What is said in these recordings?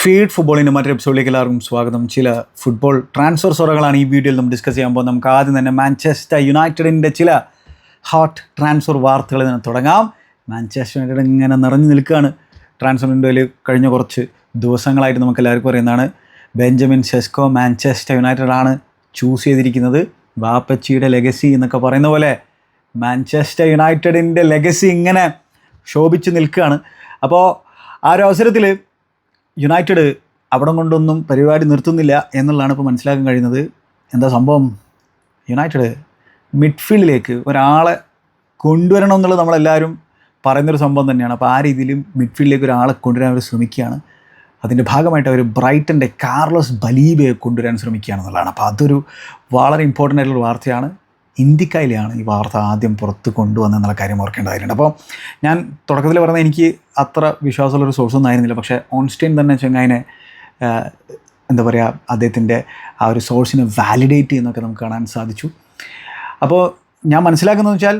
Feed ഫുട്ബോളിന്റെ മറ്റൊരു എപ്പിസോഡിലേക്ക് എല്ലാവർക്കും സ്വാഗതം. ചില ഫുട്ബോൾ ട്രാൻസ്ഫർ സൊറകളാണ് ഈ വീഡിയോയിൽ നമ്മൾ ഡിസ്കസ് ചെയ്യാൻ പോകുന്നത്. നമുക്ക് ആദ്യം തന്നെ മാഞ്ചസ്റ്റർ യുണൈറ്റഡിന്റെ ചില ഹോട്ട് ട്രാൻസ്ഫർ വാർത്തകളിൽ നിന്ന് തുടങ്ങാം. മാഞ്ചസ്റ്റർ യുണൈറ്റഡ് ഇങ്ങനെ നിറഞ്ഞു നിൽക്കുകയാണ്. ട്രാൻസ്ഫർ വിൻഡോയിൽ കഴിഞ്ഞ കുറച്ച് ദിവസങ്ങളായിട്ട് നമുക്ക് എല്ലാവർക്കും അറിയുന്നതാണ്. ബെഞ്ചമിൻ സെസ്കോ മാഞ്ചസ്റ്റർ യുണൈറ്റഡ് ആണ് ചൂസ് ചെയ്തിരിക്കുന്നത്. വാപ്പച്ചിയുടെ ലെഗസി എന്നൊക്കെ പറയുന്ന പോലെ മാഞ്ചസ്റ്റർ യുണൈറ്റഡിന്റെ ലെഗസി ഇങ്ങനെ ശോഭിച്ച് നിൽക്കുകയാണ്. അപ്പോൾ ആ ഒരു അവസരത്തിൽ യുണൈറ്റഡ് അവിടം കൊണ്ടൊന്നും പരിപാടി നിർത്തുന്നില്ല എന്നുള്ളതാണ് ഇപ്പോൾ മനസ്സിലാക്കാൻ കഴിയുന്നത്. എന്താ സംഭവം? യുണൈറ്റഡ് മിഡ്ഫീൽഡിലേക്ക് ഒരാളെ കൊണ്ടുവരണം എന്നുള്ളത് നമ്മളെല്ലാവരും പറയുന്നൊരു സംഭവം തന്നെയാണ്. അപ്പോൾ ആ രീതിയിലും മിഡ്ഫീൽഡിലേക്ക് ഒരാളെ കൊണ്ടുവരാൻ അവർ ശ്രമിക്കുകയാണ്. അതിന്റെ ഭാഗമായിട്ട് അവർ ബ്രൈറ്റന്റെ കാർലോസ് ബലീബയെ കൊണ്ടുവരാൻ ശ്രമിക്കുകയാണെന്നുള്ളതാണ് അപ്പോൾ അതൊരു വളരെ ഇമ്പോർട്ടന്റ് ആയിട്ടുള്ള വാർത്തയാണ്. ഇന്ത്യക്കായിലാണ് ഈ വാർത്ത ആദ്യം പുറത്ത് കൊണ്ടുവന്നെന്നുള്ള കാര്യം ഓർക്കേണ്ടതായിട്ടുണ്ട്. അപ്പോൾ ഞാൻ തുടക്കത്തിൽ പറഞ്ഞ എനിക്ക് അത്ര വിശ്വാസമുള്ളൊരു സോഴ്സൊന്നും ആയിരുന്നില്ല. പക്ഷേ ഓൺസ്റ്റൈൻ തന്നെ ചെങ്ങായിനെ എന്താ പറയുക അദ്ദേഹത്തിന്റെ ആ ഒരു സോഴ്സിനെ വാലിഡേറ്റ് ചെയ്യുന്നൊക്കെ നമുക്ക് കാണാൻ സാധിച്ചു. അപ്പോൾ ഞാൻ മനസ്സിലാക്കുന്നത് വെച്ചാൽ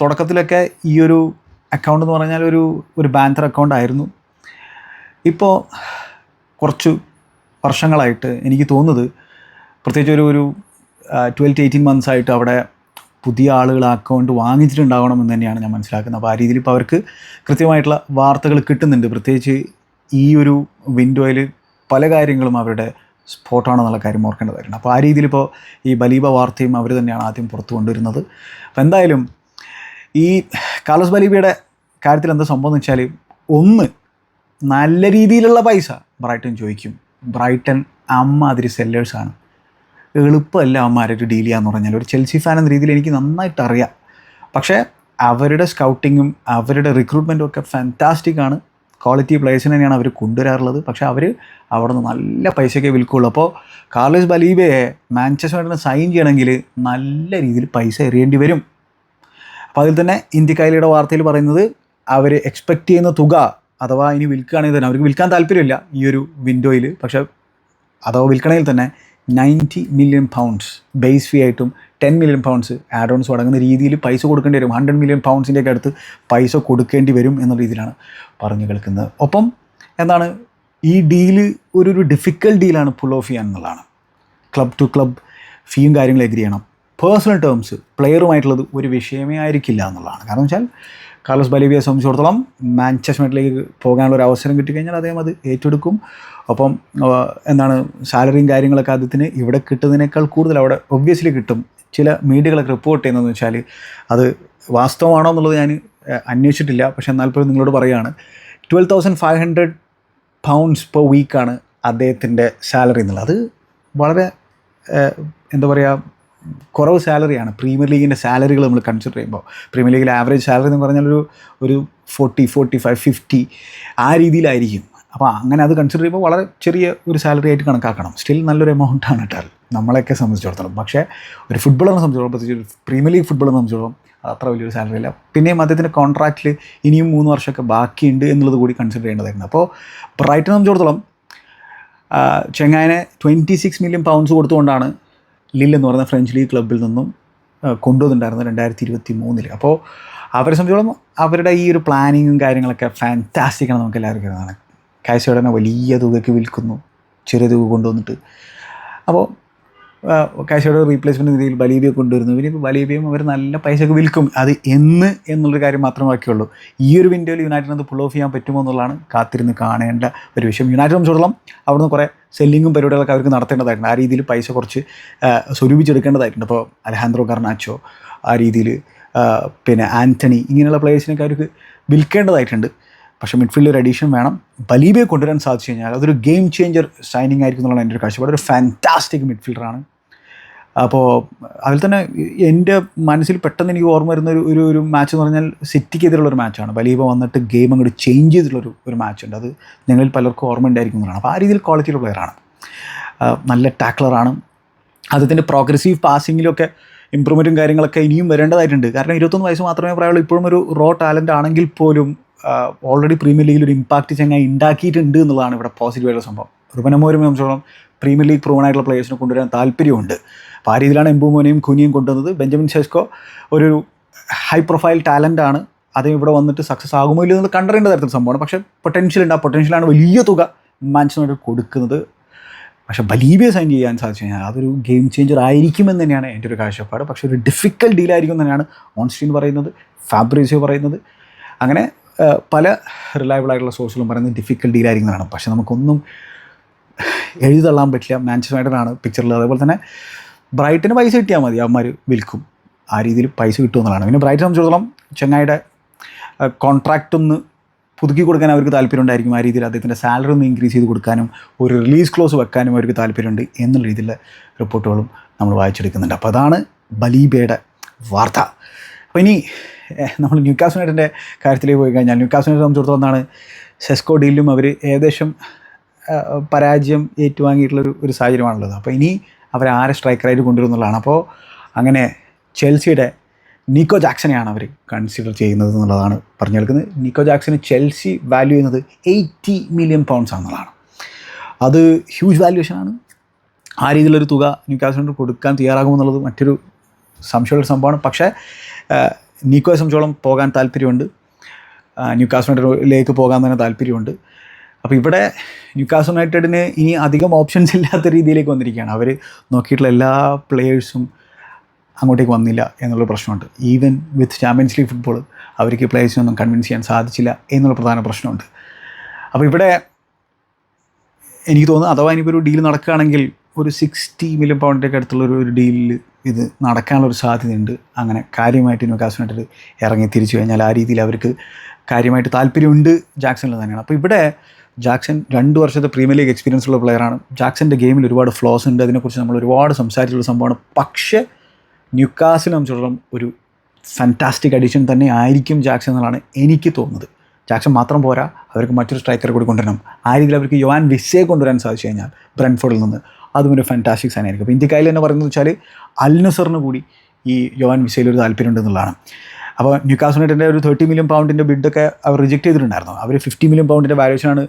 തുടക്കത്തിലൊക്കെ ഈ ഒരു അക്കൗണ്ട് എന്ന് പറഞ്ഞാൽ ഒരു ഒരു ബാങ്കർ അക്കൗണ്ട് ആയിരുന്നു. ഇപ്പോൾ കുറച്ച് വർഷങ്ങളായിട്ട് എനിക്ക് തോന്നുന്നത് പ്രത്യേകിച്ച് ഒരു ഒരു ട്വൽവ് ടു എയ്റ്റീൻ മന്ത്സ് ആയിട്ട് അവിടെ പുതിയ ആളുകൾ അക്കൗണ്ട് വാങ്ങിച്ചിട്ടുണ്ടാവണം എന്ന് തന്നെയാണ് ഞാൻ മനസ്സിലാക്കുന്നത്. അപ്പോൾ ആ രീതിയിൽ ഇപ്പോൾ അവർക്ക് കൃത്യമായിട്ടുള്ള വാർത്തകൾ കിട്ടുന്നുണ്ട്. പ്രത്യേകിച്ച് ഈ ഒരു വിൻഡോയിൽ പല കാര്യങ്ങളും അവരുടെ സ്പോട്ടാണെന്നുള്ള കാര്യം ഓർക്കേണ്ടതായിരുന്നു അപ്പോൾ ആ രീതിയിൽ ഇപ്പോൾ ഈ ബലീബ വാർത്തയും അവർ തന്നെയാണ് ആദ്യം പുറത്തു കൊണ്ടുവരുന്നത്. അപ്പോൾ എന്തായാലും ഈ കാർലോസ് ബലീബയുടെ കാര്യത്തിൽ എന്താ സംഭവം എന്ന് വെച്ചാൽ ഒന്ന് നല്ല രീതിയിലുള്ള പൈസ ബ്രൈറ്റൺ ചോദിക്കും. ബ്രൈറ്റൺ അമ്മാതിരി സെല്ലേഴ്സാണ് എളുപ്പമല്ല അവന്മാരായിട്ട് ഡീൽ ചെയ്യാന്ന് പറഞ്ഞാൽ ഒരു ചെൽസി ഫാൻ എന്ന രീതിയിൽ എനിക്ക് നന്നായിട്ട് അറിയാം. പക്ഷേ അവരുടെ സ്കൗട്ടിങ്ങും അവരുടെ റിക്രൂട്ട്മെന്റും ഒക്കെ ഫാന്റാസ്റ്റിക് ആണ്. ക്വാളിറ്റി പ്ലേയേഴ്സിനെ തന്നെയാണ് അവർ കൊണ്ടുവരാറുള്ളത്. പക്ഷേ അവർ അവിടെ നിന്ന് നല്ല പൈസയൊക്കെ വിൽക്കുള്ളൂ. അപ്പോൾ കാർലോസ് ബലീബയെ മാഞ്ചസ്റ്റർ യുണൈറ്റഡിന് സൈൻ ചെയ്യണമെങ്കിൽ നല്ല രീതിയിൽ പൈസ എറിയേണ്ടി വരും. അപ്പോൾ അതിൽ തന്നെ ഇന്ത്യക്കായലിയുടെ വാർത്തയിൽ പറയുന്നത് അവർ എക്സ്പെക്റ്റ് ചെയ്യുന്ന തുക അഥവാ ഇനി വിൽക്കുകയാണെങ്കിൽ തന്നെ അവർക്ക് വിൽക്കാൻ താല്പര്യമില്ല ഈ ഒരു വിൻഡോയിൽ പക്ഷേ അഥവാ വിൽക്കണമെങ്കിൽ തന്നെ ninety million pounds base fee ആയിട്ടും ten million pounds add ons അടങ്ങുന്ന രീതിയിൽ പൈസ കൊടുക്കേണ്ടി വരും. ഹൺഡ്രഡ് മില്യൺ പൗണ്ട്സിന്റെ ഒക്കെ അടുത്ത് പൈസ കൊടുക്കേണ്ടി വരും എന്ന രീതിയിലാണ് പറഞ്ഞു കേൾക്കുന്നത്. ഒപ്പം എന്താണ്? ഈ ഡീൽ ഒരു ഒരു ഡിഫിക്കൽട്ട് ഡീലാണ് പുൾ ഓഫ് ചെയ്യാൻ എന്നുള്ളതാണ്. ക്ലബ് ടു ക്ലബ് ഫീയും കാര്യങ്ങളും എഗ്രി ചെയ്യണം. പേഴ്സണൽ ടേംസ് പ്ലെയറുമായിട്ടുള്ളത് ഒരു വിഷയമേ ആയിരിക്കില്ല എന്നുള്ളതാണ്. കാരണം വെച്ചാൽ കാർലോസ് ബലീബിയെ സംബന്ധിച്ചിടത്തോളം മാഞ്ചസ്റ്റർ പോകാനുള്ള ഒരു അവസരം കിട്ടിക്കഴിഞ്ഞാൽ അദ്ദേഹം അത് ഏറ്റെടുക്കും. അപ്പം എന്താണ് സാലറിയും കാര്യങ്ങളൊക്കെ അദ്ദേഹത്തിന് ഇവിടെ കിട്ടുന്നതിനേക്കാൾ കൂടുതൽ അവിടെ ഒബ്വിയസ്ലി കിട്ടും. ചില മീഡിയകളൊക്കെ റിപ്പോർട്ട് ചെയ്യുന്നതെന്ന് വെച്ചാൽ അത് വാസ്തവമാണോ എന്നുള്ളത് ഞാൻ അന്വേഷിച്ചിട്ടില്ല. പക്ഷെ എന്നാൽ പോലും നിങ്ങളോട് പറയുകയാണ്. Twelve thousand five hundred pounds per വീക്കാണ് അദ്ദേഹത്തിന്റെ സാലറി എന്നുള്ളത്. അത് വളരെ എന്താ പറയുക കുറവ് സാലറിയാണ്. പ്രീമിയർ ലീഗിന്റെ സാലറികൾ നമ്മൾ കൺസിഡർ ചെയ്യുമ്പോൾ പ്രീമിയർ ലീഗിൽ ആവറേജ് സാലറി എന്ന് പറഞ്ഞാൽ ഒരു ഒരു ഫോർട്ടി ഫോർട്ടി ഫൈവ് ഫിഫ്റ്റി ആ രീതിയിലായിരിക്കും. അപ്പോൾ അങ്ങനെ അത് കൺസിഡർ ചെയ്യുമ്പോൾ വളരെ ചെറിയ ഒരു സാലറി ആയിട്ട് കണക്കാക്കണം. സ്റ്റിൽ നല്ലൊരു എമൗണ്ട് ആണ് കേട്ടോ നമ്മളെയൊക്കെ സംബന്ധിച്ചിടത്തോളം. പക്ഷേ ഒരു ഫുട്ബോളറിനെ സംബന്ധിച്ചിടത്തോളം പ്രത്യേകിച്ച് പ്രീമിയർ ലീഗ് ഫുട്ബോളിനെ സംബന്ധിച്ചിടത്തോളം അത് അത്ര വലിയൊരു സാലറി അല്ല. പിന്നെയും അദ്ദേഹത്തിന്റെ കോൺട്രാക്റ്റിൽ ഇനിയും മൂന്ന് വർഷമൊക്കെ ബാക്കിയുണ്ട് എന്നുള്ളത് കൂടി കൺസിഡർ ചെയ്യേണ്ടതായിരുന്നു. അപ്പോൾ ബ്രൈറ്റിനെ സംബന്ധിച്ചിടത്തോളം ചെങ്ങായനെ ട്വന്റി സിക്സ് മില്യൺ പൗണ്ട്സ് കൊടുത്തുകൊണ്ടാണ് ലിൽ എന്ന് പറയുന്ന ഫ്രഞ്ച് ലീഗ് ക്ലബിൽ നിന്നും കൊണ്ടുവന്നിട്ടുണ്ടായിരുന്നു രണ്ടായിരത്തി ഇരുപത്തി മൂന്നിൽ അപ്പോൾ അവരെ സംബന്ധിച്ചോളം അവരുടെ ഈ ഒരു പ്ലാനിങ്ങും കാര്യങ്ങളൊക്കെ ഫാന്റാസ്റ്റിക് ആണ് നമുക്ക് എല്ലാവർക്കും കാണാൻ കാഴ്ചയോടനെ വലിയ തുകയ്ക്ക് വിൽക്കുന്നു. ചെറിയ തുക കൊണ്ടുവന്നിട്ട്. അപ്പോൾ കാശയുടെ റീപ്ലേസ്മെന്റ് രീതിയിൽ ബലീബിയെ കൊണ്ടുവരുന്നു. പിന്നെ ഇപ്പോൾ ബലീബിയും അവർ നല്ല പൈസക്ക് വിൽക്കും. അത് എന്ന് എന്നുള്ളൊരു കാര്യം മാത്രമേ ബാക്കിയുള്ളൂ. ഈ ഒരു വിൻഡോയിൽ യുണൈറ്റഡിന് പുൾ ഓഫ് ചെയ്യാൻ പറ്റുമോ എന്നുള്ളതാണ് കാത്തിരുന്ന് കാണേണ്ട ഒരു വിഷയം. യുണൈറ്റഡ് സംബന്ധിച്ചിടത്തോളം അവിടുന്ന് കുറേ സെല്ലിങ്ങും പരിപാടികളൊക്കെ അവർക്ക് നടത്തേണ്ടതായിട്ടുണ്ട്. ആ രീതിയിൽ പൈസ കുറച്ച് സ്വരൂപിച്ചെടുക്കേണ്ടതായിട്ടുണ്ട്. ഇപ്പോൾ അലഹാന്ദ്രോ കർണാച്ചോ ആ രീതിയിൽ പിന്നെ ആന്റണി ഇങ്ങനെയുള്ള പ്ലേയേഴ്സിനൊക്കെ അവർക്ക് വിൽക്കേണ്ടതായിട്ടുണ്ട്. പക്ഷേ മിഡ്ഫീൽഡിൽ ഒരു അഡീഷൻ വേണം. ബലീബിയെ കൊണ്ടുവരാൻ സാധിച്ചു കഴിഞ്ഞാൽ അതൊരു ഗെയിം ചേഞ്ചർ സൈനിങ് ആയിരിക്കും എന്നുള്ളതാണ് എന്റെ ഒരു കാഴ്ചപ്പാട്. ഒരു ഫാന്റാസ്റ്റിക് മിഡ്ഫീൽഡറാണ് അപ്പോൾ അതിൽ തന്നെ എന്റെ മനസ്സിൽ പെട്ടെന്ന് എനിക്ക് ഓർമ്മ വരുന്ന ഒരു ഒരു ഒരു മാച്ച് എന്ന് പറഞ്ഞാൽ സിറ്റിക്കെതിരുള്ള ഒരു മാച്ചാണ് ബലീബ വന്നിട്ട് ഗെയിം അങ്ങോട്ട് ചേഞ്ച് ചെയ്തിട്ടുള്ളൊരു ഒരു മാച്ച് ഉണ്ട്. അത് ഞങ്ങളിൽ പലർക്കും ഓർമ്മ ഉണ്ടായിരിക്കും എന്നുള്ളതാണ് അപ്പോൾ ആ രീതിയിൽ ക്വാളിറ്റിയുള്ള പ്ലെയറാണ് നല്ല ടാക്ലറാണ് അദ്ദേഹത്തിന്റെ പ്രോഗ്രസീവ് പാസിങ്ങിലൊക്കെ ഇമ്പ്രൂവ്മെന്റും കാര്യങ്ങളൊക്കെ ഇനിയും വരേണ്ടതായിട്ടുണ്ട്. കാരണം ഇരുപത്തൊന്ന് വയസ്സ് മാത്രമേ പ്രായമുള്ളൂ ഇപ്പോഴും ഒരു റോ ടാലന്റ് ആണെങ്കിൽ പോലും ഓൾറെഡി പ്രീമിയർ ലീഗിൽ ഒരു ഇമ്പാക്റ്റ് ചങ്ങായി ഉണ്ടാക്കിയിട്ടുണ്ട് എന്നുള്ളതാണ് ഇവിടെ പോസിറ്റീവായിട്ടുള്ള സംഭവം. റുബനമോരും സംബന്ധിച്ചോളം പ്രീമിയർ ലീഗ് പ്രൂവൺ ആയിട്ടുള്ള പ്ലേയേഴ്സിനെ കൊണ്ടുവരാൻ താല്പര്യമുണ്ട്. അപ്പോൾ ആ രീതിയിലാണ് എംബുമോനെയും കുനിയും കൊണ്ടുവന്നത്. ബെഞ്ചമിൻ സെസ്കോ ഒരു ഹൈ പ്രൊഫൈൽ ടാലന്റ് ആണ്. അത് ഇവിടെ വന്നിട്ട് സക്സസ് ആകുമോ ഇല്ലയോ എന്ന് കണ്ടറിയേണ്ട തരത്തിൽ സംഭവമാണ്. പക്ഷേ പൊട്ടൻഷ്യൽ ഉണ്ട്. ആ പൊട്ടൻഷ്യലാണ് വലിയ തുക മാൻസിനോട് കൊടുക്കുന്നത്. പക്ഷേ ബലീബിയ സൈൻ ചെയ്യാൻ സാധിച്ചു കഴിഞ്ഞാൽ അതൊരു ഗെയിം ചേഞ്ചർ ആയിരിക്കുമെന്ന് തന്നെയാണ് എന്റെ ഒരു കാഴ്ചപ്പാട്. പക്ഷേ ഒരു ഡിഫിക്കൽട്ട് ഡീലായിരിക്കും തന്നെയാണ് ഓൺസ്റ്റീൻ പറയുന്നത് ഫാബ്രീസിയോ പറയുന്നത്. അങ്ങനെ പല റിലയബിൾ ആയിട്ടുള്ള സോഴ്സുകളും പറയുന്നത് ഡിഫിക്കൽട്ട് ഡീലായിരിക്കുന്നതാണ് പക്ഷേ നമുക്കൊന്നും എഴുതള്ളാൻ പറ്റില്ല. മാഞ്ചസ്റ്റർ ആണ് പിക്ചറിൽ അതേപോലെ തന്നെ ബ്രൈറ്റിന് പൈസ കിട്ടിയാൽ മതി. അവന്മാർ വിൽക്കും. ആ രീതിയിൽ പൈസ കിട്ടുമെന്നുള്ളതാണ് പിന്നെ ബ്രൈറ്റിനെ സംബന്ധിച്ചിടത്തോളം ചെങ്ങായിയുടെ കോൺട്രാക്റ്റ് ഒന്ന് പുതുക്കി കൊടുക്കാൻ അവർക്ക് താല്പര്യമുണ്ടായിരിക്കും. ആ രീതിയിൽ അദ്ദേഹത്തിന്റെ സാലറി ഒന്ന് ഇൻക്രീസ് ചെയ്ത് കൊടുക്കാനും ഒരു റിലീസ് ക്ലോസ് വെക്കാനും അവർക്ക് താല്പര്യമുണ്ട് എന്നുള്ള രീതിയിലുള്ള റിപ്പോർട്ടുകളും നമ്മൾ വായിച്ചെടുക്കുന്നുണ്ട്. അപ്പോൾ അതാണ് ബലീബയുടെ വാർത്ത. അപ്പോൾ ഇനി നമ്മൾ ന്യൂക്കാസ് യുണൈറ്റഡിന്റെ കാര്യത്തിലേക്ക് പോയി കഴിഞ്ഞാൽ ന്യൂക്കാസ് യുണൈറ്റഡ് സംബന്ധിച്ചിടത്തോളം എന്താണ് സെസ്കോ ഡീലിലും അവർ ഏകദേശം പരാജയം ഏറ്റുവാങ്ങിയിട്ടുള്ളൊരു ഒരു സാഹചര്യമാണുള്ളത്. അപ്പോൾ ഇനി അവർ ആരെ സ്ട്രൈക്കറായിട്ട് കൊണ്ടുവരുന്നുള്ളതാണ്. അപ്പോൾ അങ്ങനെ ചെൽസിയുടെ നിക്കോ ജാക്സനെയാണ് അവർ കൺസിഡർ ചെയ്യുന്നത് എന്നുള്ളതാണ് പറഞ്ഞു കേൾക്കുന്നത്. നിക്കോ ജാക്സന് ചെൽസി വാല്യൂ ചെയ്യുന്നത് എയ്റ്റി മില്യൺ പൗണ്ട്സ് ആണെന്നുള്ളതാണ്. അത് ഹ്യൂജ് വാല്യുവേഷനാണ് ആ രീതിയിലൊരു തുക ന്യൂക്കാസിനോട് കൊടുക്കാൻ തയ്യാറാകുമെന്നുള്ളത് മറ്റൊരു സംശയമുള്ള സംഭവമാണ്. പക്ഷേ നിക്കോയെ സംബന്ധിച്ചോളം പോകാൻ താല്പര്യമുണ്ട്. ന്യൂ കാസ്മെന്റിലേക്ക് പോകാൻ തന്നെ താല്പര്യമുണ്ട്. അപ്പോൾ ഇവിടെ ന്യൂക്കാസ് യുണൈറ്റഡിന് ഇനി അധികം ഓപ്ഷൻസ് ഇല്ലാത്ത രീതിയിലേക്ക് വന്നിരിക്കുകയാണ്. അവർ നോക്കിയിട്ടുള്ള എല്ലാ പ്ലെയേഴ്സും അങ്ങോട്ടേക്ക് വന്നില്ല എന്നുള്ള പ്രശ്നമുണ്ട്. Even with Champions League football അവർക്ക് പ്ലേയേഴ്സിനൊന്നും കൺവിൻസ് ചെയ്യാൻ സാധിച്ചില്ല എന്നുള്ള പ്രധാന പ്രശ്നമുണ്ട്. അപ്പോൾ ഇവിടെ എനിക്ക് തോന്നുന്നു അഥവാ ഇനിയിപ്പോൾ ഒരു ഡീൽ നടക്കുകയാണെങ്കിൽ ഒരു സിക്സ്റ്റി മില്യൺ പൗണ്ടിന്റെ അടുത്തുള്ള ഒരു ഡീലിൽ ഇത് നടക്കാനുള്ളൊരു സാധ്യതയുണ്ട്. അങ്ങനെ കാര്യമായിട്ട് ന്യൂക്കാസ് യുണൈറ്റഡ് ഇറങ്ങി തിരിച്ചു കഴിഞ്ഞാൽ ആ രീതിയിൽ അവർക്ക് കാര്യമായിട്ട് താല്പര്യമുണ്ട് ജാക്സണിൽ തന്നെയാണ്. അപ്പോൾ ഇവിടെ ജാക്സൺ രണ്ട് വർഷത്തെ പ്രീമിയർ ലീഗ് എക്സ്പീരിയൻസ് ഉള്ള പ്ലെയറാണ് ജാക്സന്റെ ഗെയിമിൽ ഒരുപാട് ഫ്ലോസ് ഉണ്ട്. അതിനെക്കുറിച്ച് നമ്മൾ ഒരുപാട് സംസാരിച്ചിട്ടുള്ള സംഭവമാണ്. പക്ഷേ ന്യൂക്കാസിൽ സംബന്ധിച്ചിടത്തോളം ഒരു ഫാന്റാസ്റ്റിക് അഡീഷൻ തന്നെ ആയിരിക്കും ജാക്സൺ എന്നുള്ളതാണ് എനിക്ക് തോന്നുന്നത്. ജാക്സൺ മാത്രം പോരാ അവർക്ക് മറ്റൊരു സ്ട്രൈക്കർ കൂടി കൊണ്ടുവരണം. ആ രീതിയിൽ അവർക്ക് യുവാൻ വിസയെ കൊണ്ടുവരാൻ സാധിച്ചു കഴിഞ്ഞാൽ ബ്രൻഫോർഡിൽ നിന്ന്. അതും ഒരു ഫാന്റാസ്റ്റിക് സൈൻ ആയിരിക്കും. അപ്പോൾ ഇന്ത്യക്കായിൽ തന്നെ പറയുന്നത് വെച്ചാൽ അൽനസറിന് കൂടി ഈ യോവാൻ മിസൈൽ ഒരു താല്പര്യമുണ്ട് ഉണ്ടെന്നുള്ളതാണ് അപ്പോൾ ന്യൂക്കാസ് ഒരു തേർട്ടി മില്യൺ പൗണ്ടിന്റെ ബിഡൊക്കെ അവർ റിജക്റ്റ് ചെയ്തിട്ടുണ്ടായിരുന്നു. അവർ ഫിഫ്റ്റി മില്യൺ പൗണ്ടിന്റെ വാല്യൂഷനാണ്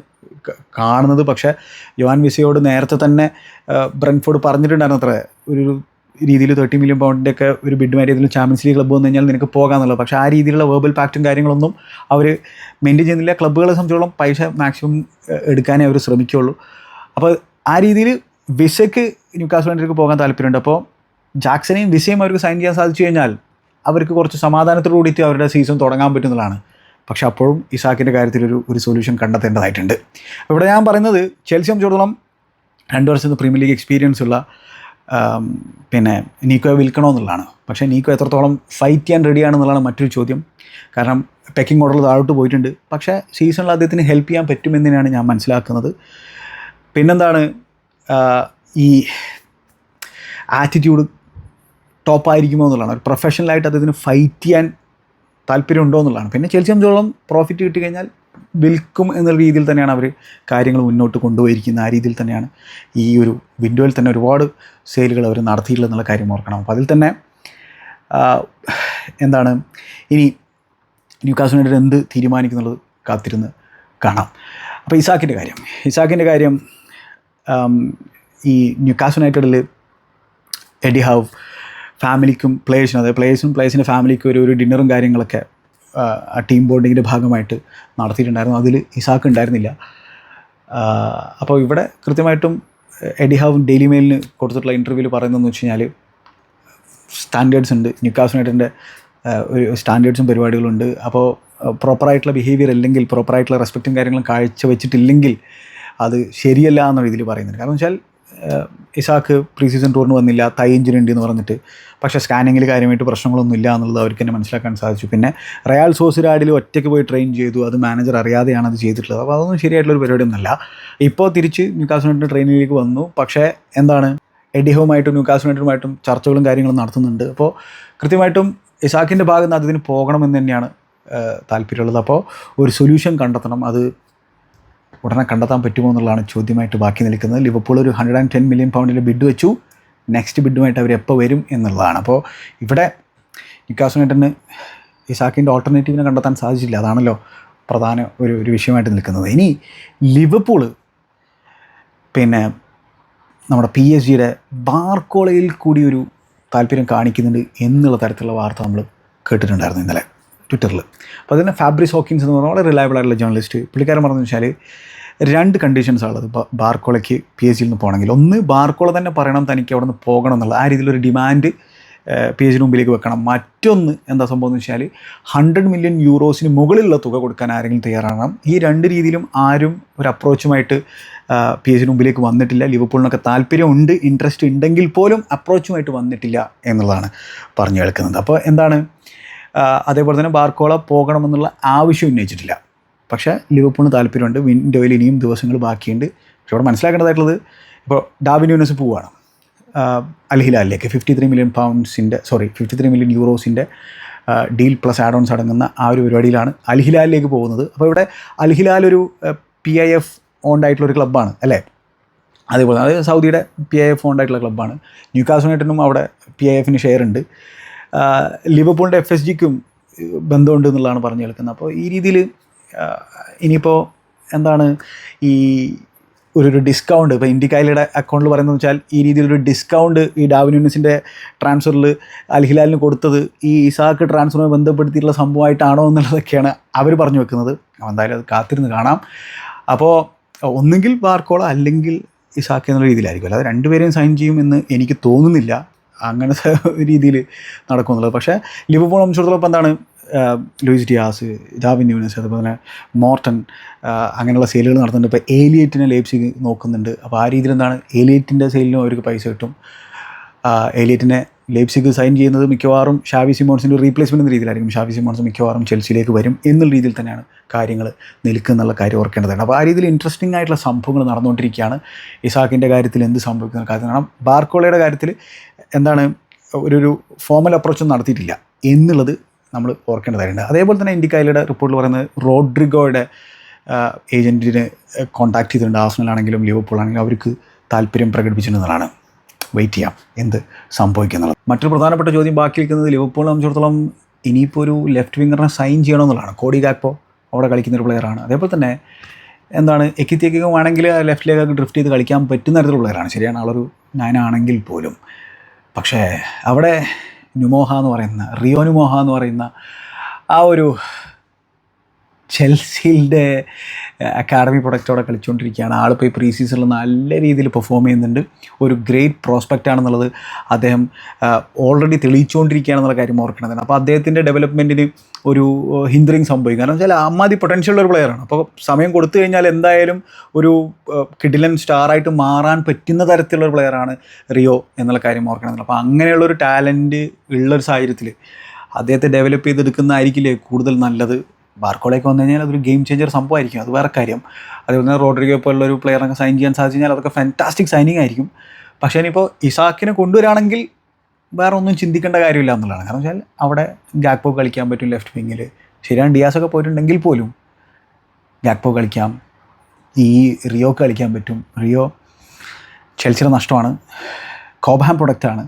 കാണുന്നത്. പക്ഷേ യുവാൻ മിസയോട് നേരത്തെ തന്നെ ബ്രൻഫോർഡ് പറഞ്ഞിട്ടുണ്ടായിരുന്നു അത്ര. ഒരു രീതിയിൽ തേർട്ടി മില്യൺ പൗണ്ടിന്റെ ഒക്കെ ഒരു ബിഡുമായിട്ട് ഏതെങ്കിലും ചാമ്പ്യൻസ് ലീഗ് ക്ലബ്ബ് വന്നു കഴിഞ്ഞാൽ നിനക്ക് പോകാമെന്നുള്ളത് പക്ഷേ ആ രീതിയിലുള്ള വേർബൽ പാക്റ്റും കാര്യങ്ങളൊന്നും അവർ മെയിന്റെയിൻ ചെയ്യുന്നില്ല. ക്ലബ്ബുകളെ സംബന്ധിച്ചോളം പൈസ മാക്സിമം എടുക്കാനേ അവർ ശ്രമിക്കുകയുള്ളൂ. അപ്പോൾ ആ രീതിയിൽ വിസയ്ക്ക് ന്യൂക്കാസ് യുണൈറ്റഡിലേക്ക് പോകാൻ താല്പര്യമുണ്ട്. അപ്പോൾ ജാക്സനെയും വിസയും അവർക്ക് സൈൻ ചെയ്യാൻ സാധിച്ചു കഴിഞ്ഞാൽ അവർക്ക് കുറച്ച് സമാധാനത്തോടു കൂടിയിട്ട് അവരുടെ സീസൺ തുടങ്ങാൻ പറ്റുന്നതാണ്. പക്ഷേ അപ്പോഴും ഇസാക്കിന്റെ കാര്യത്തിൽ ഒരു സൊല്യൂഷൻ കണ്ടെത്തേണ്ടതായിട്ടുണ്ട്. ഇവിടെ ഞാൻ പറയുന്നത് ചെൽസി സംബന്ധിച്ചിടത്തോളം രണ്ട് വർഷത്തെ പ്രീമിയർ ലീഗ് എക്സ്പീരിയൻസ് ഉള്ള പിന്നെ നീക്കോയെ വിൽക്കണമെന്നുള്ളതാണ് പക്ഷേ നീക്കോ എത്രത്തോളം ഫൈറ്റ് ചെയ്യാൻ റെഡിയാണെന്നുള്ളതാണ് മറ്റൊരു ചോദ്യം. കാരണം പെക്കിംഗ് ഓർഡർ താഴോട്ട് പോയിട്ടുണ്ട്. പക്ഷേ സീസണിൽ അദ്ദേഹത്തിന് ഹെൽപ്പ് ചെയ്യാൻ പറ്റുമെന്നതിനാണ് ഞാൻ മനസ്സിലാക്കുന്നത്. പിന്നെന്താണ് ഈ ആറ്റിറ്റ്യൂഡ് ടോപ്പായിരിക്കുമോ എന്നുള്ളതാണ്. ഒരു പ്രൊഫഷണലായിട്ട് അദ്ദേഹത്തിന് ഫൈറ്റ് ചെയ്യാൻ താല്പര്യമുണ്ടോ എന്നുള്ളതാണ്. പിന്നെ ചെൽസി സംബന്ധിച്ചോളം പ്രോഫിറ്റ് കിട്ടി കഴിഞ്ഞാൽ വിൽക്കും എന്നുള്ള രീതിയിൽ തന്നെയാണ് അവർ കാര്യങ്ങൾ മുന്നോട്ട് കൊണ്ടുപോയിരിക്കുന്നത്. ആ രീതിയിൽ തന്നെയാണ് ഈ ഒരു വിൻഡോയിൽ തന്നെ ഒരുപാട് സെയിലുകൾ അവർ നടത്തിയിട്ടുള്ളത് എന്നുള്ള കാര്യം ഓർക്കണം. അപ്പോൾ അതിൽ തന്നെ എന്താണ് ഇനി ന്യൂക്കാസ് യുണൈറ്റഡ് എന്ത് തീരുമാനിക്കുന്നുള്ളത് കാത്തിരുന്ന് കാണാം. അപ്പോൾ ഇസാക്കിന്റെ കാര്യം. ഇസാക്കിന്റെ കാര്യം ഈ ന്യൂക്കാസ് യുണൈറ്റഡിൽ എഡി ഹവ് ഫാമിലിക്കും പ്ലേയേഴ്സിനും അതായത് പ്ലേയേഴ്സിനും പ്ലേയേഴ്സിന്റെ ഫാമിലിക്കും ഒരു ഒരു ഡിന്നറും കാര്യങ്ങളൊക്കെ ആ ടീം ബോണ്ടിങ്ങിന്റെ ഭാഗമായിട്ട് നടത്തിയിട്ടുണ്ടായിരുന്നു. അതിൽ ഇസാക്ക് ഉണ്ടായിരുന്നില്ല. അപ്പോൾ ഇവിടെ കൃത്യമായിട്ടും എഡി ഹാവും ഡെയിലി മെയിലിന് കൊടുത്തിട്ടുള്ള ഇന്റർവ്യൂവിൽ പറയുന്നതെന്ന് വെച്ച് കഴിഞ്ഞാൽ സ്റ്റാൻഡേർഡ്സ് ഉണ്ട്. ന്യൂക്കാസ് യുണൈറ്റഡിന്റെ ഒരു സ്റ്റാൻഡേർഡ്സും പരിപാടികളുണ്ട്. അപ്പോൾ പ്രോപ്പറായിട്ടുള്ള ബിഹേവിയർ അല്ലെങ്കിൽ പ്രോപ്പറായിട്ടുള്ള റെസ്പെക്റ്റും കാര്യങ്ങളും കാഴ്ച വെച്ചിട്ടില്ലെങ്കിൽ അത് ശരിയല്ല എന്നുള്ള രീതിയിൽ പറയുന്നുണ്ട്. കാരണം വെച്ചാൽ ഇസാക്ക് പ്രീ സീസൺ ടൂറിന് വന്നില്ല തൈ ഇഞ്ചുറി ഉണ്ട് എന്ന് പറഞ്ഞിട്ട്. പക്ഷേ സ്കാനിങ്ങിൽ കാര്യമായിട്ട് പ്രശ്നങ്ങളൊന്നും ഇല്ല എന്നുള്ളത് അവർക്ക് തന്നെ മനസ്സിലാക്കാൻ സാധിച്ചു. പിന്നെ റയൽ സോസിരാഡിൽ ഒറ്റയ്ക്ക് പോയി ട്രെയിൻ ചെയ്തു അത് മാനേജർ അറിയാതെയാണ് അത് ചെയ്തിട്ടുള്ളത്. അപ്പോൾ അതൊന്നും ശരിയായിട്ടുള്ള ഒരു പരിപാടിയൊന്നുമല്ല. ഇപ്പോൾ തിരിച്ച് യുണൈറ്റഡ് ട്രെയിനിലേക്ക് വന്നു. പക്ഷേ എന്താണ്? എഡിഹോമായിട്ടും യുണൈറ്റഡുമായിട്ടും ചർച്ചകളും കാര്യങ്ങളും നടത്തുന്നുണ്ട്. അപ്പോൾ കൃത്യമായിട്ടും ഇസാക്കിന്റെ ഭാഗത്ത് നിന്ന് അതിന് പോകണമെന്ന് തന്നെയാണ് താല്പര്യമുള്ളത്. അപ്പോൾ ഒരു സൊല്യൂഷൻ കണ്ടെത്തണം. അത് ഉടനെ കണ്ടെത്താൻ പറ്റുമോ എന്നുള്ളതാണ് ചോദ്യമായിട്ട് ബാക്കി നിൽക്കുന്നത്. ലിവർപൂൾ ഒരു ഹൺഡ്രഡ് ആൻഡ് ടെൻ മില്യൺ പൗണ്ടിൽ ബിഡ് വെച്ചു. നെക്സ്റ്റ് ബിഡുമായിട്ട് അവർ എപ്പോൾ വരും എന്നുള്ളതാണ്. അപ്പോൾ ഇവിടെ ന്യൂക്കാസ് ഈ ഇസാക്കിന്റെ ഓൾട്ടർനേറ്റീവിനെ കണ്ടെത്താൻ സാധിച്ചില്ല. അതാണല്ലോ പ്രധാന ഒരു ഒരു വിഷയമായിട്ട് നിൽക്കുന്നത്. ഇനി ലിവപ്പൂൾ പിന്നെ നമ്മുടെ പി എസ് ജിയുടെ ബാർക്കോളയിൽ കൂടി ഒരു താല്പര്യം കാണിക്കുന്നുണ്ട് എന്നുള്ള തരത്തിലുള്ള വാർത്ത നമ്മൾ കേട്ടിട്ടുണ്ടായിരുന്നു ഇന്നലെ. ട്വിറ്ററിൽ അപ്പോൾ അതിന് ഫാബ്രിസ് ഹോക്കിൻസ് എന്ന് പറഞ്ഞാൽ വളരെ റിലയബിൾ ആയിട്ടുള്ള ജേർണലിസ്റ്റ് പുള്ളിക്കാരൻ പറഞ്ഞു വെച്ചാൽ രണ്ട് കണ്ടീഷൻസ് ഉള്ളത്. ബാർക്കോളയ്ക്ക് പി എച്ച് ഡിയിൽ നിന്ന് പോകണമെങ്കിൽ. ഒന്ന് ബാർക്കോള തന്നെ പറയണം തനിക്ക് അവിടെ നിന്ന് പോകണം എന്നുള്ളത് ആ രീതിയിലൊരു ഡിമാൻഡ് പി എച്ച് ഡി മുമ്പിലേക്ക് വെക്കണം. മറ്റൊന്ന് എന്താ സംഭവം എന്ന് വെച്ചാൽ ഹൺഡ്രഡ് മില്യൺ യൂറോസിന് മുകളിലുള്ള തുക കൊടുക്കാൻ ആരെങ്കിലും തയ്യാറാകണം. ഈ രണ്ട് രീതിയിലും ആരും ഒരു അപ്രോച്ചുമായിട്ട് പി എച്ച് ഡി മുമ്പിലേക്ക് വന്നിട്ടില്ല. ലിവർപൂളിനൊക്കെ താല്പര്യമുണ്ട് ഇൻട്രസ്റ്റ് ഉണ്ടെങ്കിൽ പോലും അപ്രോച്ചുമായിട്ട് വന്നിട്ടില്ല എന്നുള്ളതാണ് പറഞ്ഞു കേൾക്കുന്നത്. അപ്പോൾ എന്താണ്? അതേപോലെ തന്നെ ബാർക്കോള പോകണമെന്നുള്ള ആവശ്യം ഉന്നയിച്ചിട്ടില്ല. പക്ഷേ ലിവർപൂളിന് താല്പര്യമുണ്ട് വിൻഡോയിൽ ഇനിയും ദിവസങ്ങൾ ബാക്കിയുണ്ട്. പക്ഷെ അവിടെ മനസ്സിലാക്കേണ്ടതായിട്ടുള്ളത് ഇപ്പോൾ ഡാവിൻ യൂനസ് പോവുകയാണ്. അൽഹിലാലിലേക്ക് ഫിഫ്റ്റി ത്രീ മില്യൺ പൗണ്ട്സിന്റെ സോറി ഫിഫ്റ്റി ത്രീ മില്യൺ യൂറോസിന്റെ ഡീൽ പ്ലസ് ആഡ് ഓൺസ് അടങ്ങുന്ന ആ ഒരു പരിപാടിയിലാണ് അൽഹിലാലിലേക്ക് പോകുന്നത്. അപ്പോൾ ഇവിടെ അൽഹിലാൽ ഒരു പി ഐ എഫ് ഓൺഡ് ആയിട്ടുള്ള ഒരു ക്ലബ്ബാണ് അല്ലേ? അതേപോലെ അത് സൗദിയുടെ പി ഐ എഫ് ഓൺഡ് ആയിട്ടുള്ള ക്ലബ്ബാണ് ന്യൂ കാസുമായിട്ടും അവിടെ പി ഐ എഫിന് ഷെയർ ഉണ്ട്. ലിവർപൂളിന്റെ എഫ് എസ് ജിക്കും ബന്ധമുണ്ട് എന്നുള്ളതാണ് പറഞ്ഞു കേൾക്കുന്നത് അപ്പോൾ ഈ രീതിയിൽ ഇനിയിപ്പോൾ എന്താണ് ഈ ഒരു ഒരു ഡിസ്കൗണ്ട് ഇപ്പോൾ ഇന്ത്യക്കായലിയുടെ അക്കൗണ്ടിൽ പറയുന്നത് വെച്ചാൽ ഈ രീതിയിലൊരു ഡിസ്കൗണ്ട് ഈ ഡാവിൻ യൂണിസിന്റെ ട്രാൻസ്ഫറിൽ അൽഹിലാലിന് കൊടുത്തത് ഈ ഇസാക്ക് ട്രാൻസ്ഫറുമായി ബന്ധപ്പെടുത്തിയിട്ടുള്ള സംഭവമായിട്ടാണോ എന്നുള്ളതൊക്കെയാണ് അവർ പറഞ്ഞു വെക്കുന്നത്. എന്തായാലും അത് കാത്തിരുന്ന് കാണാം. അപ്പോൾ ഒന്നുകിൽ ബാർക്കോള അല്ലെങ്കിൽ ഇസാക്ക് എന്നുള്ള രീതിയിലായിരിക്കും. അല്ലാതെ രണ്ടുപേരെയും സൈൻ ചെയ്യും എന്ന് എനിക്ക് തോന്നുന്നില്ല. അങ്ങനത്തെ രീതിയിൽ നടക്കുന്നുള്ളത്. പക്ഷേ ലിവർപൂൾ സംബന്ധിച്ചിടത്തോളം എന്താണ് ലൂയിസ് ഡിയാസ് ഡാവിൻ ന്യൂനസ് അതുപോലെ തന്നെ മോർട്ടൺ അങ്ങനെയുള്ള സെയിലുകൾ നടത്തുന്നുണ്ട്. ഇപ്പോൾ ഏലിയറ്റിനെ ലേപ്സിക്ക് നോക്കുന്നുണ്ട്. അപ്പോൾ ആ രീതിയിൽ എന്താണ് ഏലിയറ്റിന്റെ സെയിലിനും അവർക്ക് പൈസ കിട്ടും. ഏലിയറ്റിനെ ലേപ്സിക്ക് സൈൻ ചെയ്യുന്നത് മിക്കവാറും ഷാവി സിമോൺസിന്റെ റീപ്ലേസ്മെന്റ് എന്ന രീതിയിലായിരിക്കും. ഷാവി സിമോൺസ് മിക്കവാറും ചെൽസിയിലേക്ക് വരും എന്നുള്ള രീതിയിൽ തന്നെയാണ് കാര്യങ്ങൾ നിൽക്കുന്നുള്ള കാര്യം ഓർക്കേണ്ടതാണ്. അപ്പോൾ ആ രീതിയിൽ ഇൻട്രസ്റ്റിംഗ് ആയിട്ടുള്ള സംഭവങ്ങൾ നടന്നുകൊണ്ടിരിക്കുകയാണ്. ഇസാക്കിന്റെ കാര്യത്തിൽ എന്ത് സംഭവിക്കുന്ന കാര്യം കാരണം ബാർക്കോളയുടെ കാര്യത്തിൽ എന്താണ് ഒരു ഒരു ഫോമൽ അപ്രോച്ച് നടത്തിയിട്ടില്ല. എന്നുള്ളത് നമ്മൾ ഓർക്കേണ്ടതായിട്ടുണ്ട് അതേപോലെ തന്നെ ഇന്ത്യക്കായിലയുടെ റിപ്പോർട്ടിൽ പറയുന്നത് റോഡ്രിഗോയുടെ ഏജന്റിനെ കോൺടാക്ട് ചെയ്തിട്ടുണ്ട്. ആസ്നൽ ആണെങ്കിലും ലിവർപൂൾ ആണെങ്കിലും അവർക്ക് താല്പര്യം പ്രകടിപ്പിച്ചിട്ടുള്ളതാണ്. വെയിറ്റ് ചെയ്യാം. എന്ത് സംഭവിക്കുന്നുള്ളത് മറ്റൊരു പ്രധാനപ്പെട്ട ചോദ്യം ബാക്കി നിൽക്കുന്നത് ലിവർപൂളിനെ സംബന്ധിച്ചിടത്തോളം ഇനിയിപ്പോൾ ഒരു ലെഫ്റ്റ് വിങ്ങറിനെ സൈൻ ചെയ്യണമെന്നുള്ളതാണ്. കോഡി ഗാക്പോ അവിടെ കളിക്കുന്ന ഒരു പ്ലെയറാണ് അതേപോലെ തന്നെ എന്താണ് എക്കിത്തേക്കും ആണെങ്കിൽ ലെഫ്റ്റിലേക്കൊക്കെ ഡ്രിഫ്റ്റ് ചെയ്ത് കളിക്കാൻ പറ്റുന്ന തരത്തിലുള്ള പ്ലെയറാണ് ശരിയാണ് ആളൊരു നയനാണെങ്കിൽ പോലും. പക്ഷേ അവിടെ ന്യൂമോഹ എന്ന് പറയുന്ന റിയോ ന്യൂമോഹ എന്ന് പറയുന്ന ആ ഒരു ചെൽസിയുടെ അക്കാഡമി പ്രൊഡക്റ്റോടെ കളിച്ചുകൊണ്ടിരിക്കുകയാണ് ആളിപ്പോൾ ഈ പ്രീ സീസണിൽ നല്ല രീതിയിൽ പെർഫോം ചെയ്യുന്നുണ്ട്. ഒരു ഗ്രേറ്റ് പ്രോസ്പെക്റ്റ് ആണെന്നുള്ളത് അദ്ദേഹം ഓൾറെഡി തെളിയിച്ചുകൊണ്ടിരിക്കുകയാണെന്നുള്ള കാര്യം ഓർക്കണതാണ് അപ്പോൾ അദ്ദേഹത്തിന്റെ ഡെവലപ്മെന്റിന് ഒരു ഹിന്ദറിങ് സംഭവിക്കും. കാരണം വെച്ചാൽ അമ്മാതി പൊട്ടൻഷ്യൽ ഒരു പ്ലെയറാണ് അപ്പോൾ സമയം കൊടുത്തു കഴിഞ്ഞാൽ എന്തായാലും ഒരു കിഡിലൻ സ്റ്റാറായിട്ട് മാറാൻ പറ്റുന്ന തരത്തിലുള്ള ഒരു പ്ലെയറാണ് റിയോ എന്നുള്ള കാര്യം ഓർക്കണം അപ്പോൾ അങ്ങനെയുള്ളൊരു ടാലന്റ് ഉള്ളൊരു സാഹചര്യത്തിൽ അദ്ദേഹത്തെ ഡെവലപ്പ് ചെയ്തെടുക്കുന്നതായിരിക്കില്ലേ കൂടുതൽ നല്ലത്? ബാർക്കോളേക്ക് വന്നു കഴിഞ്ഞാൽ അതൊരു ഗെയിം ചേഞ്ചർ സംഭവമായിരിക്കും. അത് വേറെ കാര്യം. അതേപോലെ തന്നെ റോഡ്രിഗോ പോലുള്ള ഒരു പ്ലെയറിനൊക്കെ സൈൻ ചെയ്യാൻ സാധിച്ചു കഴിഞ്ഞാൽ അതൊക്കെ ഫാന്റാസ്റ്റിക് സൈനിങ് ആയിരിക്കും. പക്ഷേ ഇനിയിപ്പോൾ ഇസാക്കിനെ കൊണ്ടുവരാണെങ്കിൽ വേറെ ഒന്നും ചിന്തിക്കേണ്ട കാര്യമില്ല എന്നുള്ളതാണ്. കാരണം വെച്ചാൽ അവിടെ ഗാക്പോ കളിക്കാൻ പറ്റും ലെഫ്റ്റ് വിങ്ങിൽ ശരിയാണ് ഡിയാസൊക്കെ പോയിട്ടുണ്ടെങ്കിൽ പോലും ഗാക്പോ കളിക്കാം. ഈ റിയോ കളിക്കാൻ പറ്റും. റിയോ ചെൽസിയുടെ നഷ്ടമാണ്. കോബാം പ്രൊഡക്റ്റാണ്.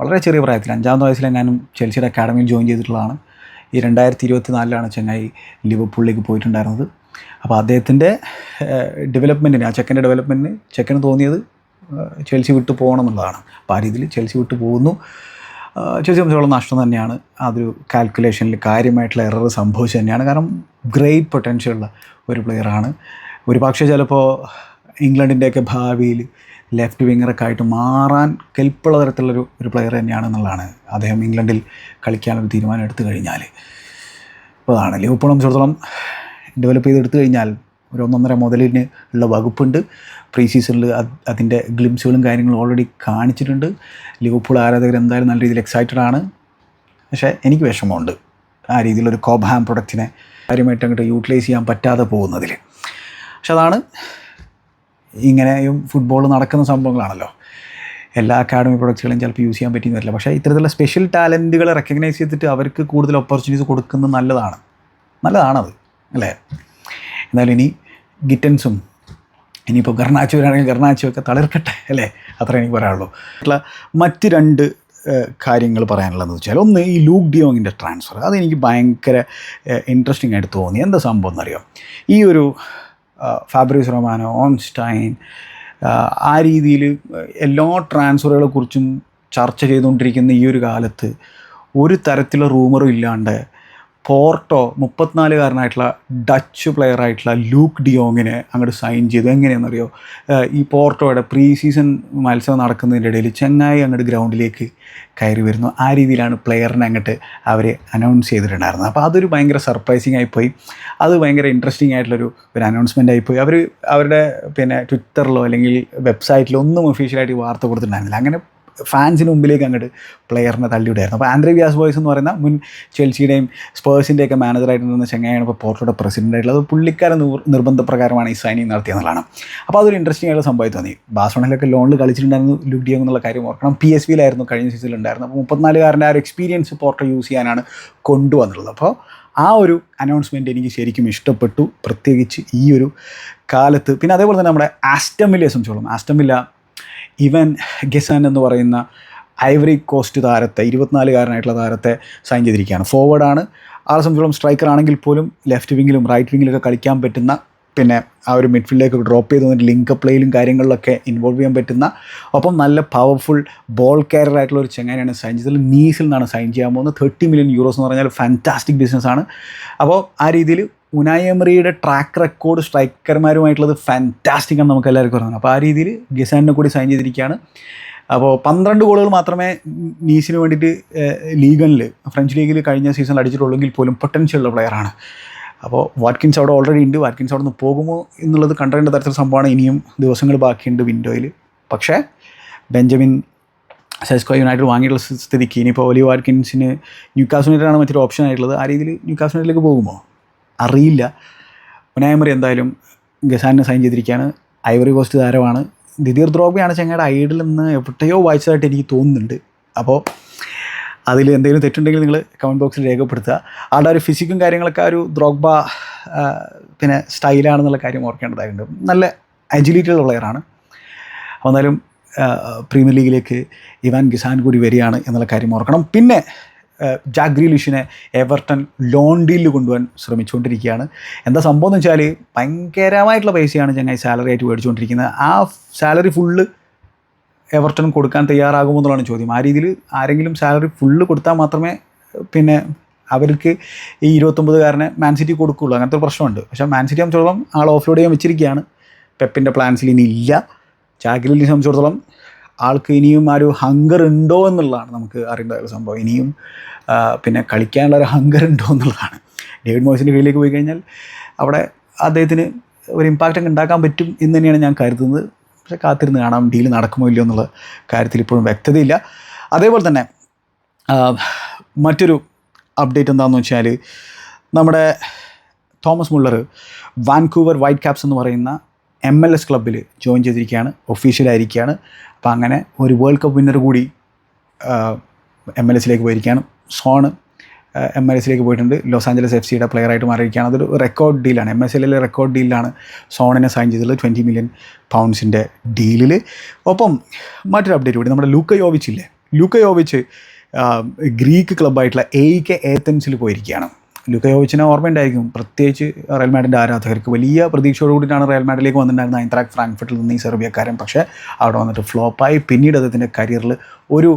വളരെ ചെറിയ പ്രായത്തിൽ അഞ്ചാമത്തെ വയസ്സിലെങ്ങാനും ചെൽസിയുടെ അക്കാഡമിയിൽ ജോയിൻ ചെയ്തിട്ടുള്ളതാണ്. ഈ രണ്ടായിരത്തി ഇരുപത്തി നാലിലാണ് ചെങ്ങായി ലിവർപൂളിലേക്ക് പോയിട്ടുണ്ടായിരുന്നത്. അപ്പോൾ അദ്ദേഹത്തിന്റെ ഡെവലപ്മെന്റിന് ആ ചെക്കന്റെ ഡെവലപ്മെന്റിന് ചെക്കന് തോന്നിയത് ചെൽസി വിട്ട് പോകണം എന്നുള്ളതാണ്. അപ്പോൾ ആ രീതിയിൽ ചെൽസി വിട്ട് പോകുന്നു. ചേച്ചി സംബന്ധിച്ചോളം നഷ്ടം തന്നെയാണ്. അതൊരു കാൽക്കുലേഷനിൽ കാര്യമായിട്ടുള്ള എറർ സംഭവിച്ചു തന്നെയാണ്. കാരണം ഗ്രേറ്റ് പൊട്ടൻഷ്യൽ ഉള്ള ഒരു പ്ലെയറാണ് ഒരു പക്ഷേ ചിലപ്പോൾ ഇംഗ്ലണ്ടിന്റെയൊക്കെ ഭാവിയിൽ ലെഫ്റ്റ് വിങ്ങറൊക്കെ ആയിട്ട് മാറാൻ കെൽപ്പുള്ള തരത്തിലുള്ളൊരു ഒരു പ്ലെയർ തന്നെയാണെന്നുള്ളതാണ് അദ്ദേഹം ഇംഗ്ലണ്ടിൽ കളിക്കാനൊരു തീരുമാനം എടുത്തു കഴിഞ്ഞാൽ അപ്പോൾ അതാണ്. ലിവർപൂളെ സംബന്ധിച്ചിടത്തോളം ഡെവലപ്പ് ചെയ്തെടുത്തു കഴിഞ്ഞാൽ ഒരു ഒന്നൊന്നര മുതലിന് ഉള്ള വകുപ്പുണ്ട്. പ്രീ സീസണിൽ അതിന്റെ ഗ്ലിംസുകളും കാര്യങ്ങളും ഓൾറെഡി കാണിച്ചിട്ടുണ്ട്. ലിവർപൂൾ ആരാധകർ എന്തായാലും നല്ല രീതിയിൽ എക്സൈറ്റഡ് ആണ്. പക്ഷേ എനിക്ക് വിഷമമുണ്ട് ആ രീതിയിലൊരു കോബ്ഹാം പ്രൊഡക്റ്റിനെ കാര്യമായിട്ട് അങ്ങോട്ട് യൂട്ടിലൈസ് ചെയ്യാൻ പറ്റാതെ പോകുന്നതിൽ പക്ഷെ അതാണ് ഇങ്ങനെയും ഫുട്ബോൾ നടക്കുന്ന സംഭവങ്ങളാണല്ലോ. എല്ലാ അക്കാഡമി പ്രൊഡക്ട്സുകളും ചിലപ്പോൾ യൂസ് ചെയ്യാൻ പറ്റിയെന്ന് വരില്ല. പക്ഷേ ഇത്തരത്തിലുള്ള സ്പെഷ്യൽ ടാലന്റുകളെ റെക്കഗ്നൈസ് ചെയ്തിട്ട് അവർക്ക് കൂടുതൽ ഓപ്പർച്യൂണിറ്റീസ് കൊടുക്കുന്നത് നല്ലതാണ്. നല്ലതാണത് അല്ലേ? എന്നാലും ഇനി ഗിറ്റൻസും ഇനിയിപ്പോൾ ഗർണാച്ചുവരാണെങ്കിൽ വരാണെങ്കിൽ ഗർണാച്ചോ ഒക്കെ തളിർക്കട്ടെ അല്ലേ? അത്ര എനിക്ക് പറയാനുള്ളൂ. മറ്റ് രണ്ട് കാര്യങ്ങൾ പറയാനുള്ളതെന്ന് വെച്ചാൽ ഒന്ന് ഈ ലൂക്ക് ഡിയോങ്ങിന്റെ ട്രാൻസ്ഫർ അതെനിക്ക് ഭയങ്കര ഇൻട്രസ്റ്റിംഗ് ആയിട്ട് തോന്നി. എന്താ സംഭവം എന്നറിയാം? ഈ ഒരു ഫാബ്രിസ് റൊമാനോ ഓൺസ്റ്റൈൻ ആ രീതിയിൽ എല്ലാ ട്രാൻസ്ഫറുകളെ കുറിച്ചും ചർച്ച ചെയ്തുകൊണ്ടിരിക്കുന്ന ഈ ഒരു കാലത്ത് ഒരു തരത്തിലുള്ള റൂമറും ഇല്ലാണ്ട് പോർട്ടോ മുപ്പത്തിനാലുകാരനായിട്ടുള്ള ഡച്ച് പ്ലെയർ ആയിട്ടുള്ള ലൂക്ക് ഡിയോങ്ങിനെ അങ്ങോട്ട് സൈൻ ചെയ്തു. എങ്ങനെയാണെന്നറിയോ? ഈ പോർട്ടോയുടെ പ്രീ സീസൺ മത്സരം നടക്കുന്നതിന്റെ ഇടയിൽ ചെങ്ങായി അങ്ങോട്ട് ഗ്രൗണ്ടിലേക്ക് കയറി വരുന്നു. ആ രീതിയിലാണ് പ്ലെയറിനെ അങ്ങോട്ട് അവർ അനൗൺസ് ചെയ്തിട്ടുണ്ടായിരുന്നത്. അപ്പോൾ അതൊരു ഭയങ്കര സർപ്രൈസിങ് ആയിപ്പോയി. അത് ഭയങ്കര ഇൻട്രസ്റ്റിംഗ് ആയിട്ടുള്ളൊരു ഒരു അനൗൺസ്മെന്റ് ആയിപ്പോയി. അവർ അവരുടെ പിന്നെ ട്വിറ്ററിലോ അല്ലെങ്കിൽ വെബ്സൈറ്റിലോ ഒന്നും ഒഫീഷ്യലായിട്ട് വാർത്ത കൊടുത്തിട്ടുണ്ടായിരുന്നില്ല. അങ്ങനെ ഫാൻസിന് മുമ്പിലേക്ക് അങ്ങോട്ട് പ്ലെയറിനെ തള്ളിവിടായിരുന്നു അപ്പോൾ ആൻഡ്രേ വ്യാസ് ബോയ്സ് എന്ന് പറയുന്ന മുൻ ചെൽസിയുടെയും സ്പേഴ്സിന്റെയൊക്കെ മാനേജറായിട്ട് നിന്ന ചെങ്ങായാണ് ഇപ്പോൾ പോർട്ടോയുടെ പ്രസിഡന്റ് ആയിട്ടുള്ളത്. നിർബന്ധ നിർബന്ധപ്രകാരമാണ് ഈ സൈനിങ് നടത്തിയെന്നുള്ളതാണ്. അപ്പോൾ അതൊരു ഇൻട്രസ്റ്റിംഗ് ആയിട്ടുള്ള സംഭവം തോന്നി. ബാസോണിലൊക്കെ ലോണിൽ കളിച്ചിട്ടുണ്ടായിരുന്നു ലുഡിയോ എന്നുള്ള കാര്യം ഓർക്കണം. പി എസ് വിയിലായിരുന്നു കഴിഞ്ഞ സീസണിൽ ഉണ്ടായിരുന്നത്. അപ്പോൾ മുപ്പത്തിനാലുകാരന്റെ ആ ഒരു എക്സ്പീരിയൻസ് പോർട്ടോ യൂസ് ചെയ്യാനാണ് കൊണ്ടുവന്നുള്ളത്. അപ്പോൾ ആ ഒരു അനൗൺസ്മെന്റ് എനിക്ക് ശരിക്കും ഇഷ്ടപ്പെട്ടു. പ്രത്യേകിച്ച് ഈ ഒരു കാലത്ത്. പിന്നെ അതേപോലെ തന്നെ നമ്മുടെ ആസ്റ്റമിലെ സംബന്ധിച്ചോളം. ആസ്റ്റമില്ല ഇവൻ ഗെസാൻ എന്ന് പറയുന്ന ഐവറി കോസ്റ്റ് താരത്തെ ഇരുപത്തിനാലുകാരനായിട്ടുള്ള താരത്തെ സൈൻ ചെയ്തിരിക്കുകയാണ്. ഫോർവേഡാണ് ആളെ സംബന്ധിച്ചോളം സ്ട്രൈക്കർ ആണെങ്കിൽ പോലും ലെഫ്റ്റ് വിങ്ങിലും റൈറ്റ് വിങ്ങിലൊക്കെ കളിക്കാൻ പറ്റുന്ന പിന്നെ ആ ഒരു മിഡ്ഫീൽഡിലേക്ക് ഡ്രോപ്പ് ചെയ്ത് വന്നിട്ട് ലിങ്ക് പ്ലേയിലും കാര്യങ്ങളിലൊക്കെ ഇൻവോൾവ് ചെയ്യാൻ പറ്റുന്ന ഒപ്പം നല്ല പവർഫുൾ ബോൾ കാരർ ആയിട്ടുള്ള ഒരു ചെങ്ങാനാണ് സൈൻ ചെയ്തത്. നീസിൽ നിന്നാണ് സൈൻ ചെയ്യാൻ പോകുന്നത്. തേർട്ടി മില്യൺ യൂറോസ് എന്ന് പറഞ്ഞാൽ ഫാന്റാസ്റ്റിക് ബിസിനസ്സാണ് അപ്പോൾ ആ രീതിയിൽ ഉനായി എമറിയുടെ ട്രാക്ക് റെക്കോർഡ് സ്ട്രൈക്കർമാരുമായിട്ടുള്ളത് ഫാന്റാസ്റ്റിക് ആണ് നമുക്ക് എല്ലാവർക്കും അറിയാം. അപ്പോൾ ആ രീതിയിൽ ഗസാനിനെ കൂടി സൈൻ ചെയ്തിരിക്കുകയാണ്. അപ്പോൾ പന്ത്രണ്ട് ഗോളുകൾ മാത്രമേ നീസിന് വേണ്ടിയിട്ട് ലീഗനിൽ ഫ്രഞ്ച് ലീഗിൽ കഴിഞ്ഞ സീസണിൽ അടിച്ചിട്ടുള്ളെങ്കിൽ പോലും പൊട്ടൻഷ്യൽ ഉള്ള പ്ലെയറാണ് അപ്പോൾ വാറ്റ്കിൻസ് അവിടെ ഓൾറെഡി ഉണ്ട്. വാറ്റ്കിൻസ് അവിടെ നിന്ന് പോകുമോ എന്നുള്ളത് കണ്ടറിയേണ്ട തരത്തിൽ സംഭവമാണ് ഇനിയും ദിവസങ്ങൾ ബാക്കിയുണ്ട് വിൻഡോയിൽ പക്ഷേ ബെഞ്ചമിൻ സെസ്കോ യുണൈറ്റഡ് വാങ്ങിയിട്ടുള്ള സ്ഥ- സ്ഥിതിക്ക് ഇനിയിപ്പോൾ ഒലി വാറ്റ്കിൻസിന് ന്യൂ യുണൈറ്റഡാണ് മറ്റൊരു ഓപ്ഷൻ ആയിട്ടുള്ളത്. ആ രീതിയിൽ ന്യൂ യുണൈറ്റഡിലേക്ക് പോകുമോ? അറിയില്ല. ഉനായമറി എന്തായാലും ഗസാനിനെ സൈൻ ചെയ്തിരിക്കുകയാണ്. ഐവറി കോസ്റ്റ് താരമാണ്. ദിദീർ ദ്രോബിയാണ് ചങ്ങയുടെ ഐഡിൽ നിന്ന് എവിടെയോ വായിച്ചതായിട്ട് എനിക്ക് തോന്നുന്നുണ്ട്. അപ്പോൾ അതിൽ എന്തെങ്കിലും തെറ്റുണ്ടെങ്കിൽ നിങ്ങൾ കമന്റ് ബോക്സിൽ രേഖപ്പെടുത്തുക. ആളുടെ ഒരു ഫിസിക്കും കാര്യങ്ങളൊക്കെ ഒരു ദ്രോഗ്ബ പിന്നെ സ്റ്റൈലാണെന്നുള്ള കാര്യം ഓർക്കേണ്ടതായിട്ടുണ്ട്. നല്ല അജിലിറ്റി ഉള്ള പ്ലെയറാണ് അപ്പോൾ എന്തായാലും പ്രീമിയർ ലീഗിലേക്ക് ഇവാൻ ഗിസാൻ കൂടി വരികയാണ് എന്നുള്ള കാര്യം ഓർക്കണം. പിന്നെ ആ, ജാക്ക് ഗ്രീലിഷിനെ എവർട്ടൺ ലോൺ ഡീലിൽ കൊണ്ടുപോകാൻ ശ്രമിച്ചുകൊണ്ടിരിക്കുകയാണ്. എന്താ സംഭവം എന്ന് വെച്ചാൽ ഭയങ്കരമായിട്ടുള്ള പൈസയാണ് ചങ്ങായി സാലറി ആയിട്ട് മേടിച്ചുകൊണ്ടിരിക്കുന്നത്. ആ സാലറി ഫുള്ള് എവർട്ടൺ കൊടുക്കാൻ തയ്യാറാകുമോ എന്നുള്ളതാണ് ചോദ്യം. ആ രീതിയിൽ ആരെങ്കിലും സാലറി ഫുള്ള് കൊടുത്താൽ മാത്രമേ പിന്നെ അവർക്ക് ഈ ഇരുപത്തൊമ്പതുകാരനെ മാൻ സിറ്റി കൊടുക്കുകയുള്ളൂ. അങ്ങനത്തെ ഒരു പ്രശ്നമുണ്ട്. പക്ഷേ മാൻ സിറ്റി സംബന്ധിച്ചിടത്തോളം ആൾ ഓഫ് ലോഡ് ചെയ്യാൻ വെച്ചിരിക്കുകയാണ്. പെപ്പിന്റെ പ്ലാൻസിൽ ഇനി ഇല്ല. ജാഗ്രിലിനെ സംബന്ധിച്ചിടത്തോളം ആൾക്ക് ഇനിയും ആ ഒരു ഹങ്കർ ഉണ്ടോ എന്നുള്ളതാണ് നമുക്ക് അറിയേണ്ട ഒരു സംഭവം. ഇനിയും പിന്നെ കളിക്കാനുള്ള ഒരു ഹങ്കർ ഉണ്ടോ എന്നുള്ളതാണ്. ഡേവിഡ് മോയ്സിന്റെ കീഴിലേക്ക് പോയി കഴിഞ്ഞാൽ അവിടെ അദ്ദേഹത്തിന് ഒരു ഇമ്പാക്റ്റ് ഒക്കെ ഉണ്ടാക്കാൻ പറ്റും എന്ന് തന്നെയാണ് ഞാൻ കരുതുന്നത്. പക്ഷേ കാത്തിരുന്ന് കാണാം ഡീൽ നടക്കുമോ ഇല്ലയോ എന്നുള്ള കാര്യത്തിൽ ഇപ്പോഴും വ്യക്തതയില്ല. അതേപോലെ തന്നെ മറ്റൊരു അപ്ഡേറ്റ് എന്താണെന്ന് വെച്ചാൽ നമ്മുടെ Thomas Muller Vancouver Whitecaps എന്ന് പറയുന്ന എം എൽ എസ് ക്ലബ്ബിൽ ജോയിൻ ചെയ്തിരിക്കുകയാണ് ഒഫീഷ്യലായിരിക്കുകയാണ് അപ്പോൾ അങ്ങനെ ഒരു വേൾഡ് കപ്പ് വിന്നർ കൂടി എം എൽ എസിലേക്ക് പോയിരിക്കുകയാണ്. സോണ് എം എൽ എസിലേക്ക് പോയിട്ടുണ്ട്. ലോസ് ആഞ്ചലസ് എഫ് സിയുടെ പ്ലെയറായിട്ട് മാറിയിരിക്കുകയാണ്. അതൊരു റെക്കോർഡ് ഡീലാണ് എം എസ് എല്ലിലെ റെക്കോർഡ് ഡീലാണ് സോണിനെ സൈൻ ചെയ്തിട്ടുള്ളത് ട്വന്റി മില്യൺ പൗണ്ട്സിന്റെ ഡീലിൽ ഒപ്പം മറ്റൊരു അപ്ഡേറ്റ് കൂടി നമ്മുടെ ലൂക്ക യോവിച്ച് ഇല്ലേ? ലൂക്ക യോവിച്ച് ഗ്രീക്ക് ക്ലബ്ബായിട്ടുള്ള എ കെ ഏത്തൻസിൽ പോയിരിക്കുകയാണ്. ലുക്കയോവിച്ചിനെ ഓർമ്മയുണ്ടായിരിക്കും പ്രത്യേകിച്ച് റയൽ മാഡിന്റെ ആരാധകർക്ക് വലിയ പ്രതീക്ഷയോട് കൂടിയിട്ടാണ് റയൽ മാഡിലേക്ക് വന്നിട്ടുണ്ടായിരുന്നത് ഐൻട്രാക് ഫ്രാങ്ക്ഫർട്ടിൽ നിന്ന് ഈ സെർബിയക്കാരൻ. പക്ഷേ അവിടെ വന്നിട്ട് ഫ്ലോപ്പായി. പിന്നീട് അദ്ദേഹത്തിന്റെ കരിയറിൽ ഒരു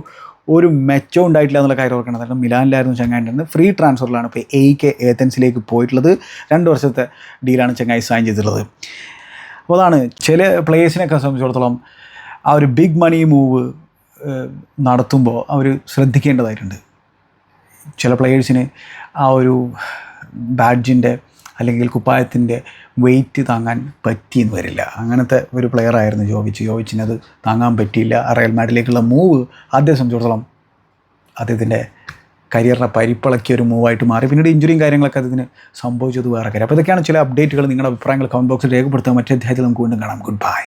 ഒരു മെച്ചം ഉണ്ടായിട്ടില്ല എന്നുള്ള കാര്യം ഓർക്കണം. കാരണം മിലാനിലായിരുന്നു ചങ്ങായിട്ടുണ്ട് ഫ്രീ ട്രാൻസ്ഫറിലാണ് ഇപ്പോൾ എ കെ ഏത്തൻസിലേക്ക് പോയിട്ടുള്ളത്. രണ്ട് വർഷത്തെ ഡീലാണ് ചങ്ങായി സൈൻ ചെയ്തിട്ടുള്ളത്. അപ്പോൾ അതാണ് ചില പ്ലേയേഴ്സിനെയൊക്കെ സംബന്ധിച്ചിടത്തോളം ആ ഒരു ബിഗ് മണി മൂവ് നടത്തുമ്പോൾ അവർ ശ്രദ്ധിക്കേണ്ടതായിട്ടുണ്ട്. ചില പ്ലെയേഴ്സിന് ആ ഒരു ബാഡ്ജിന്റെ അല്ലെങ്കിൽ കുപ്പായത്തിന്റെ വെയിറ്റ് താങ്ങാൻ പറ്റിയെന്ന് വരില്ല. അങ്ങനത്തെ ഒരു പ്ലെയർ ആയിരുന്നു ജോവിച്ച്. ജോവിച്ചിന് അത് താങ്ങാൻ പറ്റിയില്ല. ആ റയൽ മാഡിലേക്കുള്ള മൂവ് അദ്ദേഹത്തെ സംബന്ധിച്ചിടത്തോളം അദ്ദേഹത്തിന്റെ കരിയറിനെ പരിപ്പിളക്കിയ ഒരു മൂവായിട്ട് മാറി. പിന്നീട് ഇഞ്ചുറിയും കാര്യങ്ങളൊക്കെ അതിന് സംഭവിച്ചത് വേറെ കാര്യം. അപ്പോൾ ഇതൊക്കെയാണ് ചില അപ്ഡേറ്റുകൾ നിങ്ങളുടെ അഭിപ്രായങ്ങൾ കമന്റ് ബോക്സിൽ രേഖപ്പെടുത്തുക. മറ്റേ അധ്യായത്തിൽ നമുക്ക് വീണ്ടും കാണാം. Good bye